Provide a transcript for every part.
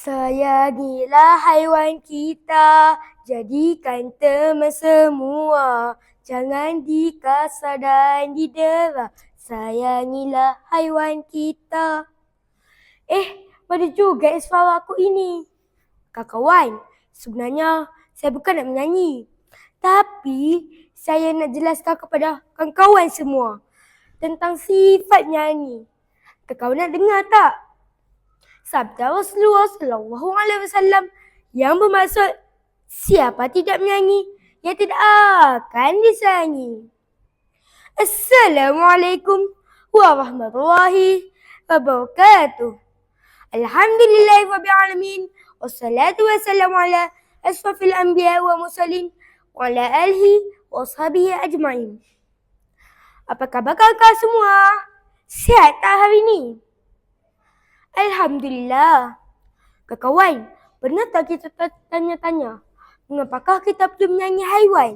Sayangilah haiwan kita, jadikan teman semua. Jangan dikasar dan didera, sayangilah haiwan kita. Eh, pada juga suara aku ini. Kawan, sebenarnya saya bukan nak menyanyi. Tapi saya nak jelaskan kepada kawan-kawan semua tentang sifat nyanyi. Kawan nak dengar tak? Sabda Rasulullah Sallallahu Alaihi Wasallam yang bermaksud siapa tidak menyanyi, ia tidak akan disayangi. Assalamualaikum warahmatullahi wabarakatuh. Alhamdulillahirrahmanirrahim. Wassalatu wassalamu ala asrafil anbiya wa mursalin wa ala alihi wa ashabihi ajma'in. Apa khabar kakak semua? Sihat tak hari ini? Alhamdulillah. Kawan, pernah tak kita tanya-tanya mengapakah kita perlu menyanyi haiwan?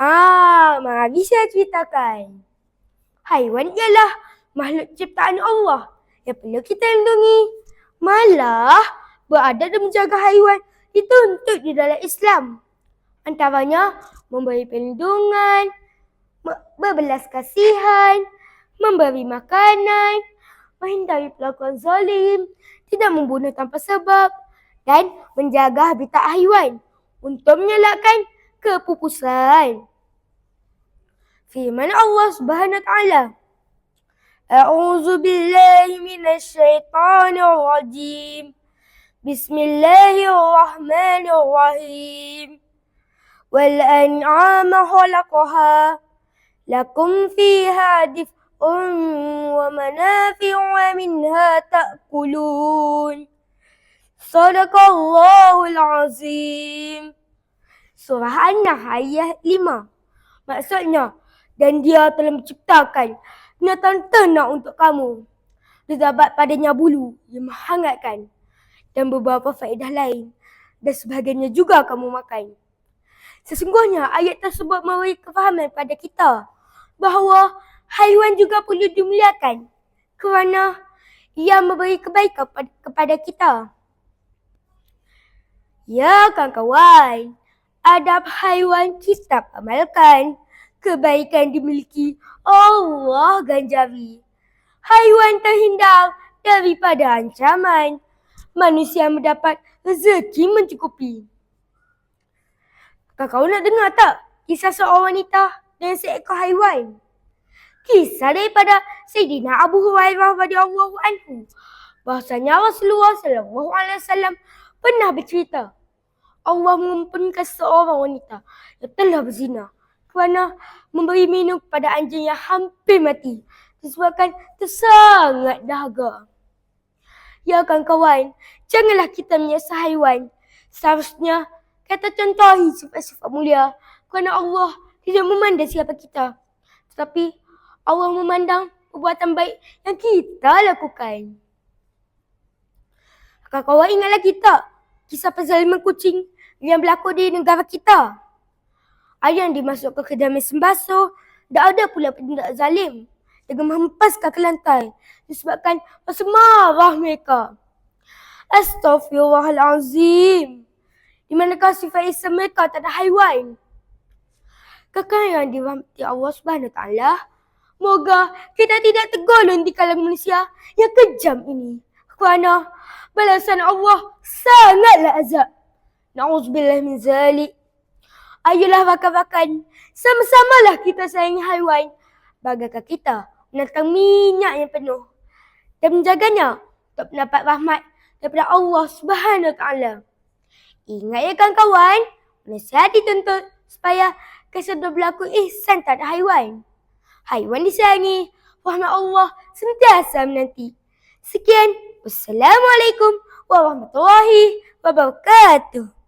Ha, mari saya ceritakan. Haiwan ialah makhluk ciptaan Allah yang perlu kita lindungi. Malah berada dan menjaga haiwan dituntut di dalam Islam. Antaranya memberi perlindungan, berbelas kasihan, memberi makanan, menghindari pelakuan zalim, tidak membunuh tanpa sebab dan menjaga habitat haiwan untuk menyelamatkan kepupusan. Firman Allah Subhanahu taala A'udzu billahi minasy syaithanir rajim. Bismillahirrahmanirrahim. Wal an'ama khalaqaha lakum fiha dif'un ومنافع ومنها تأكلون صدق الله العظيم Surah An-Nahl ayat 5. Maksudnya, dan dia telah menciptakan binatang ternak untuk kamu. Terdapat padanya bulu yang menghangatkan dan beberapa faedah lain. Dan sebagainya juga kamu makan. Sesungguhnya ayat tersebut memberi kefahaman pada kita bahawa haiwan juga perlu dimuliakan kerana ia memberi kebaikan kepada kita. Ya kawan-kawan, adab haiwan kita amalkan. Kebaikan dimiliki Allah ganjari. Haiwan terhindar daripada ancaman. Manusia mendapat rezeki mencukupi. Kakak nak dengar tak kisah seorang wanita dan seekor haiwan? Kisah daripada Sayyidina Abu Hurairah radhiyallahu anhu bahasanya Rasulullah sallallahu alaihi wasallam pernah bercerita Allah mengampunkan seorang wanita yang telah berzina kerana memberi minum kepada anjing yang hampir mati disebabkan tersangat dahaga. Ya kawan-kawan, janganlah kita menyesal haiwan. Seharusnya kita contohi sifat-sifat mulia kerana Allah tidak memandang siapa kita. Tetapi Allah memandang perbuatan baik yang kita lakukan. Kawan-kawan ingat lagi tak kisah penzaliman kucing yang berlaku di negara kita? Ayah yang dimasukkan ke dalam mesin basuh, tak ada pula pendak zalim dengan menghempaskan ke lantai disebabkan rasa marah mereka. Astaghfirullahalazim. Di manakah sifat Islam mereka tak ada haiwan? Kakak yang dirahmati Allah Subhanahu Taala, Moga kita tidak tergolong di kalangan manusia yang kejam ini. Kerana balasan Allah sangatlah azab. Na'udzubillah min zalik. Ayolah rakan-rakan, sama-samalah kita sayangi haiwan. Bagaikan kita menentang minyak yang penuh. Dan menjaganya untuk mendapat rahmat daripada Allah subhanahu ta'ala. Ingat ya kawan-kawan, nasihat dituntut supaya kesedar berlaku ihsan tak ada haiwan haiwan disayangi. Rahmat Allah sentiasa menanti. Sekian. Wassalamualaikum warahmatullahi wabarakatuh.